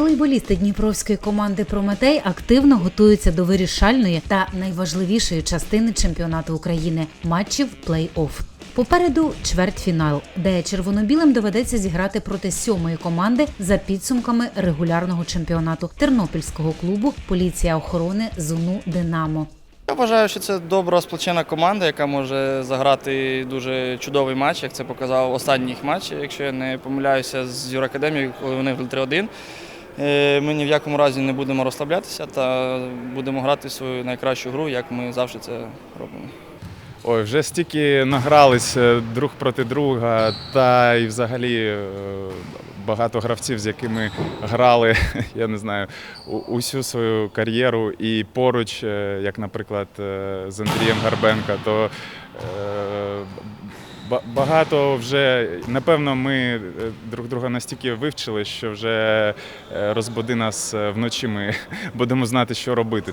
Волейболісти дніпровської команди Прометей активно готуються до вирішальної та найважливішої частини чемпіонату України матчів плей-офф. Попереду чвертьфінал, де червоно-білим доведеться зіграти проти сьомої команди за підсумками регулярного чемпіонату тернопільського клубу Поліція охорони Зуну Динамо. Я вважаю, що це добра сплочена команда, яка може заграти дуже чудовий матч, як це показав останній їх матч, якщо я не помиляюся з Юракадемією, коли вони вели 3-1. Е, Ми ні в якому разі не будемо розслаблятися та будемо грати свою найкращу гру, як ми завжди це робимо. Ой, вже стільки награлися друг проти друга, та й взагалі е, багато гравців, з якими грали, я не знаю, усю свою кар'єру і поруч, е, як, наприклад, е, з Андрієм Гарбенка, то е, багато вже, напевно, ми е, друг друга настільки вивчили, що вже е, розбуди нас е, вночі, ми будемо знати, що робити.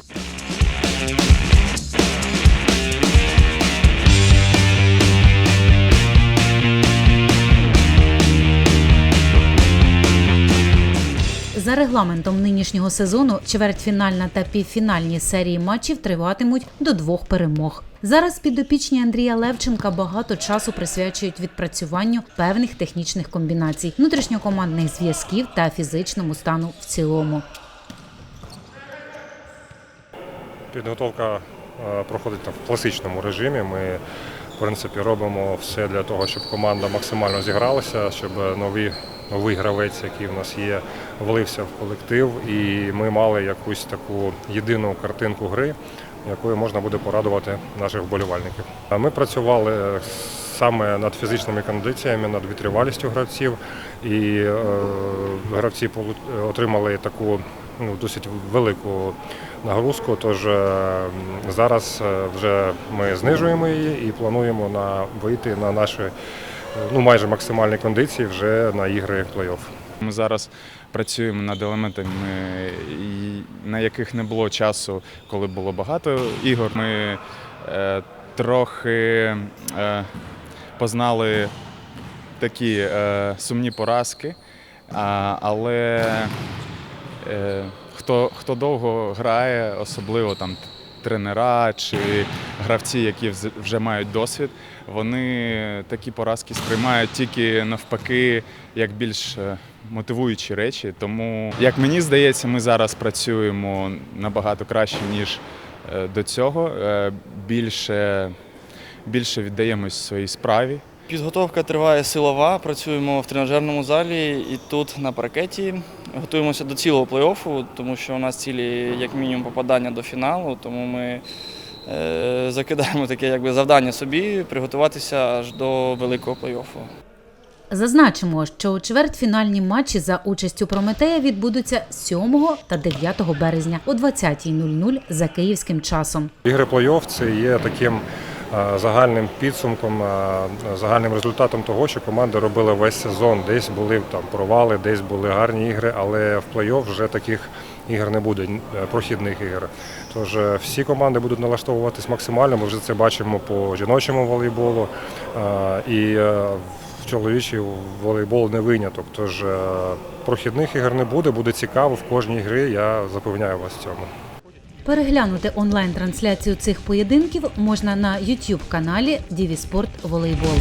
За регламентом нинішнього сезону чвертьфінальна та півфінальні серії матчів триватимуть до двох перемог. Зараз підопічні Андрія Левченка багато часу присвячують відпрацюванню певних технічних комбінацій, внутрішньокомандних зв'язків та фізичному стану в цілому. Підготовка е, проходить в класичному режимі. Ми, в принципі, робимо все для того, щоб команда максимально зігралася, щоб новий, новий гравець, який в нас є, влився в колектив, і ми мали якусь таку єдину картинку гри, якою можна буде порадувати наших вболівальників. Ми працювали саме над фізичними кондиціями, над витривалістю гравців, і е, гравці отримали таку ну, досить велику нагрузку. Тож е, зараз е, вже ми знижуємо її і плануємо на вийти на наші е, ну, майже максимальні кондиції вже на ігри плей-офф. Ми зараз працюємо над елементами, на яких не було часу, коли було багато ігор. Ми е, трохи е, познали такі е, сумні поразки, а, але е, хто, хто довго грає, особливо там тренера чи гравці, які вже мають досвід, вони такі поразки сприймають тільки навпаки як більш е, мотивуючі речі. Тому, як мені здається, ми зараз працюємо набагато краще, ніж е, до цього. Е, Більше, більше віддаємось своїй справі. Підготовка триває силова, працюємо в тренажерному залі і тут на паркеті. Готуємося до цілого плей-оффу, тому що у нас цілі як мінімум попадання до фіналу, тому ми е, закидаємо таке якби завдання собі приготуватися аж до великого плей-оффу. Зазначимо, що чвертьфінальні матчі за участю Прометея відбудуться 7 та 9 березня о 20.00 за київським часом. Ігри плей-офф це є таким загальним підсумком, е, загальним результатом того, що команди робили весь сезон. Десь були там провали, десь були гарні ігри, але в плей-офф вже таких ігор не буде, е, прохідних ігор. Тож е, всі команди будуть налаштовуватись максимально. Ми вже це бачимо по жіночому волейболу. е, І е, в чоловічий волейбол не виняток. Тож е, прохідних ігор не буде, буде цікаво в кожній грі. Я запевняю вас в цьому. Переглянути онлайн-трансляцію цих поєдинків можна на YouTube каналі Діві Спорт Волейбол.